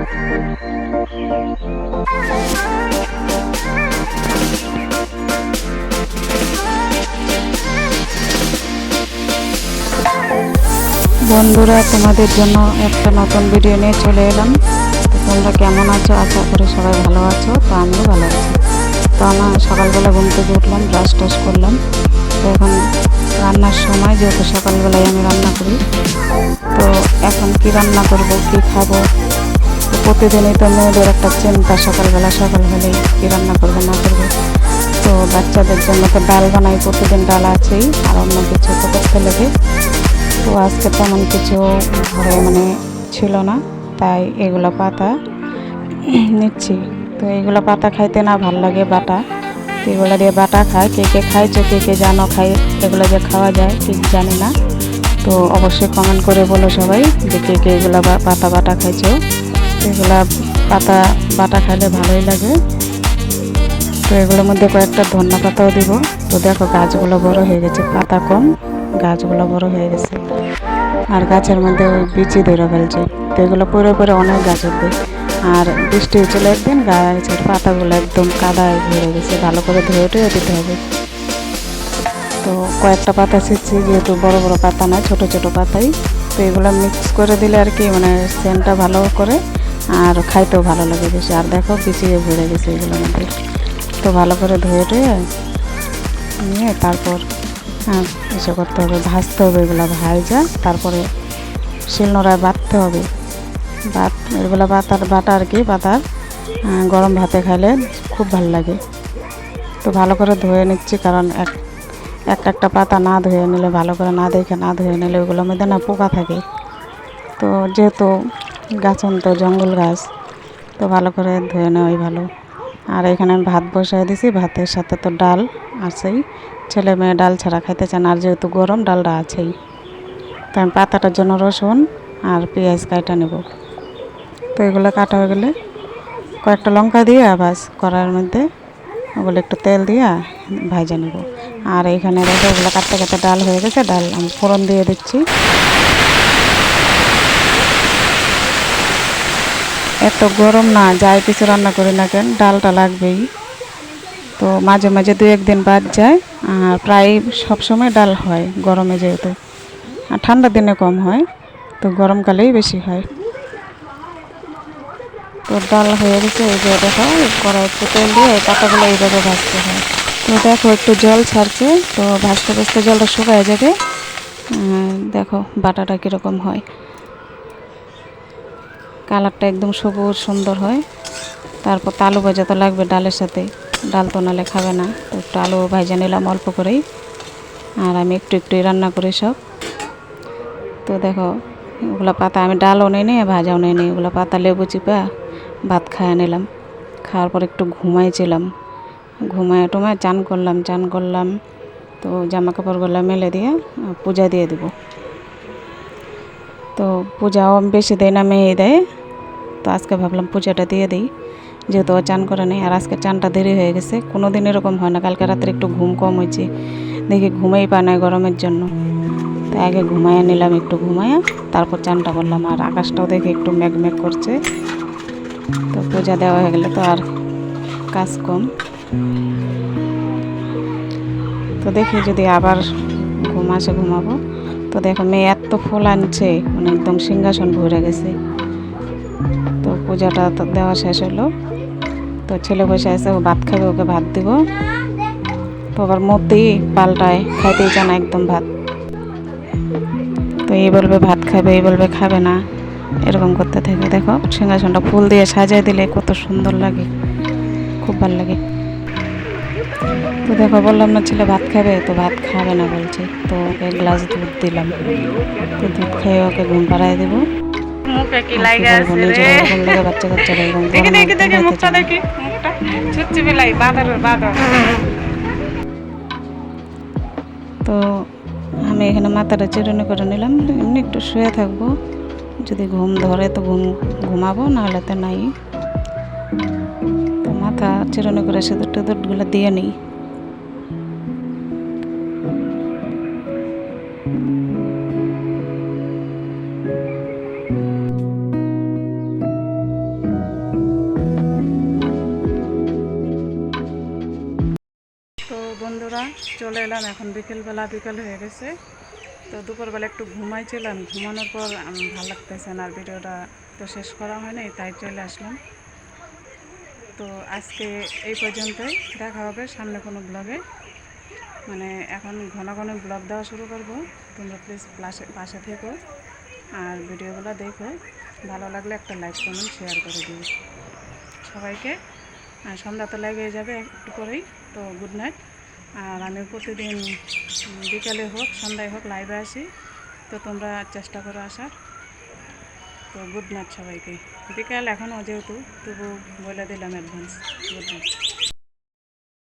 বন্ধুরা, তোমাদের জন্য একটা নতুন ভিডিও নিয়ে চলে এলাম। তোমরা কেমন আছো? আশা করি সবাই ভালো আছো, তো আমিও ভালো আছি। তো আমার সকালবেলা ঘুম থেকে উঠলাম ব্রাশ টাশ করলাম। তো এখন রান্নার সময়, যেহেতু সকালবেলায় আমি রান্না করি। তো এখন কি রান্না করব, কি খাব? প্রতিদিনই তো মেয়েদের একটা চিন্তা সকালবেলা, সকালবেলায় কি রান্না করব, না করব। তো বাচ্চাদের জন্য তো ডাল বানাই, প্রতিদিন ডাল আছেই, আর অন্য কিছু তো করতে লাগে। তো আজকে তেমন কিছু ঘরে মানে ছিল না, তাই এগুলো পাতা নিচ্ছি। তো এগুলো পাতা খাইতে না ভালো লাগে বাটা। এগুলো দিয়ে বাটা খায়, কে কে খাইছো, কে কে জানো খাই এগুলো যে খাওয়া যায়, ঠিক জানি না। তো অবশ্যই কমেন্ট করে বলো সবাই যে কে কে এগুলো পাতা বাটা খাইছো। এগুলো পাতা, বাটা খাইলে ভালোই লাগে। তো এগুলোর মধ্যে কয়েকটা ধন্যা পাতাও দিব। তো দেখো গাছগুলো বড় হয়ে গেছে, পাতা কম, গাছগুলো বড় হয়ে গেছে। আর গাছের মধ্যে ওই বিচি ধরে ফেলছে। তো এগুলো পরে পরে অনেক গাছ উঠবে। আর বৃষ্টি হয়েছিল একদিন, গাছের পাতাগুলো একদম কাদায় ভরে গেছে। ভালো করে ধুয়ে টুয়ে দিতে হবে। তো কয়েকটা পাতা ছিঁচছি যেহেতু বড় বড় পাতা না ছোট ছোট পাতাই। তো এগুলো মিক্স করে দিলে আর কি মানে সেন্টটা ভালো করে আর খাইতেও ভালো লাগে বেশি। আর দেখো বিচিয়ে ভরে গেছে এগুলোর মধ্যে। তো ভালো করে ধুয়ে টুয়ে নিয়ে তারপর এসে করতে হবে, ভাজতে হবে এগুলো ভাজা। তারপরে শিলনোড়ায় বাটতে হবে। বাট, এগুলো বাতার বাটা আর কি বাতার গরম ভাতে খাইলে খুব ভালো লাগে। তো ভালো করে ধুয়ে নিচ্ছি, কারণ এক এক একটা পাতা না ধুয়ে নিলে, ভালো করে না দেখে না ধুয়ে নিলে ওগুলোর মধ্যে না পোকা থাকে। তো যেহেতু গাছন তো জঙ্গল গাছ। তো ভালো করে ধুয়ে নেওয়াই ভালো। আর এখানে আমি ভাত বসাই দিছি, ভাতের সাথে তো ডাল আছেই। ছেলে মেয়ে ডাল ছাড়া খাইতে চান আর যেহেতু গরম, ডালটা আছেই। তো আমি পাতাটার জন্য রসুন আর পেঁয়াজ কাটা নেব। তো এগুলো কাটা হয়ে গেলে কয়েকটা লঙ্কা দিয়ে বাস করার মধ্যে ওগুলো একটু তেল দিয়ে ভাজা নেব। আর এইখানে রেখে ওগুলো কাটতে কাটতে ডাল হয়ে গেছে, ডাল আমি ফোড়ন দিয়ে দিচ্ছি। এত গরম না, যাই কিছু রান্না করি না কেন, ডালটা লাগবেই। তো মাঝে মাঝে দু একদিন বাদ যায়, আর প্রায় সব সময় ডাল হয় গরমে যেহেতু। আর ঠান্ডার দিনে কম হয়, তো গরমকালেই বেশি হয়। তো ডাল হয়ে গেছে, এই যে দেখো কড়াই একটু তেল দিয়ে পাতাগুলো এইভাবে ভাজতে হয়। তো দেখো, একটু জল ছাড়ছে, তো ভাজতে ভাজতে জলটা শুকায় যাবে। দেখো, বাটাটা কীরকম হয়। কালারটা একদম সবুজ, সুন্দর হয়। তারপর তো আলু ভাজা তো লাগবে ডালের সাথে। ডাল তো নালে খাবে না। তো একটু আলু ভাজা নিলাম অল্প করেই। আর আমি একটু একটু রান্না করি সব। তো দেখো ওগুলো পাতা আমি ডালও নেই নি, ভাজাও নেই নি। ওগুলো পাতা লেবু চিপা, ভাত খাইয়ে নিলাম। খাওয়ার পর একটু ঘুমাইছিলাম। ঘুমায় টুমায় চান করলাম চান করলাম। তো জামা কাপড়গুলো মেলে দিয়ে পূজা দিয়ে দেবো। তো পূজাও বেশি দেয় না মেয়ে দেয়। তো আজকে ভাবলাম পূজাটা দিয়ে দিই। যেহেতু চান করে নেই, আর আজকে চানটা দেরি হয়ে গেছে। কোনো দিন এরকম হয় না, কালকে রাত্রে একটু ঘুম কম হয়েছে। দেখি ঘুমাই পায় না গরমের জন্য। তাই আগে ঘুমাইয়া নিলাম, একটু ঘুমাইয়া তারপর চানটা করলাম। আর আকাশটাও দেখে একটু মেঘ মেঘ করছে। তো পূজা দেওয়া হয়ে গেলে তো আর কাজ কম। তো দেখি যদি আবার ঘুম আসে ঘুমাবো। তো দেখো মেয়ে এত ফুল আনছে মানে একদম সিংহাসন ভরে গেছে। পূজাটা দেওয়া শেষ হলো। তো ছেলে বসে আছে, ও ভাত খাবে, ওকে ভাত দিব। তো আবার মতেই পাল্টায় খাইতেই চায় না একদম ভাত। তো এই বলবে ভাত খাবে, এই বলবে খাবে না, এরকম করতে থাকে। দেখো, সিংহাসনটা ফুল দিয়ে সাজাই দিলে কত সুন্দর লাগে, খুব ভালো লাগে। তো দেখো, বললাম না ছেলে ভাত খাবে, তো ভাত খাবে না বলছে। তো ওকে গ্লাস দুধ দিলাম। তো দুধ খেয়ে ওকে ঘুম পাড়ায় দেবো। মুখে কি আর লাগে আছে রে? বাচ্চা এরকম দেখি দেখি দেখি মুখটা দেখি। মুখটা। ছুটছি বিলাই বাদর বাদর তো আমি এখানে মাথাটা চিরুনি করে নিলাম এমনি একটু শুয়ে থাকব। যদি ঘুম ধরে তো ঘুম ঘুমাবো নাহলে তো নাই। তো মাথা চিরুনি করে সিঁদুর টিঁদুরগুলো দিয়ে নিই। চলে এলাম, এখন বিকেলবেলা বিকেল হয়ে গেছে। তো দুপুরবেলা একটু ঘুমাইছিলাম, ঘুমানোর পর ভালো লাগতেছে না আর ভিডিওটা তো শেষ করা হয়নি, তাই চলে আসলাম। তো আজকে এই পর্যন্তই, দেখা হবে সামনে কোনো ব্লগে মানে এখন ঘন ঘন ব্লগ দেওয়া শুরু করব, তোমরা প্লিজ পাশে পাশে থেকো আর ভিডিওগুলো দেখো। ভালো লাগলে একটা লাইক কমেন্ট শেয়ার করে দিও। সবাইকে সন্ধ্যা তো লেগে যাবে একটু পরেই, তো গুড নাইট আর আমি প্রতিদিন বিকালে হোক, সন্ধ্যায় হোক লাইভে আসি। তো তোমরা চেষ্টা করো আসার। তো গুড নাইট সবাইকে। বিকাল এখনও যেহেতু, তবু বলে দিলাম অ্যাডভান্স গুড নাইট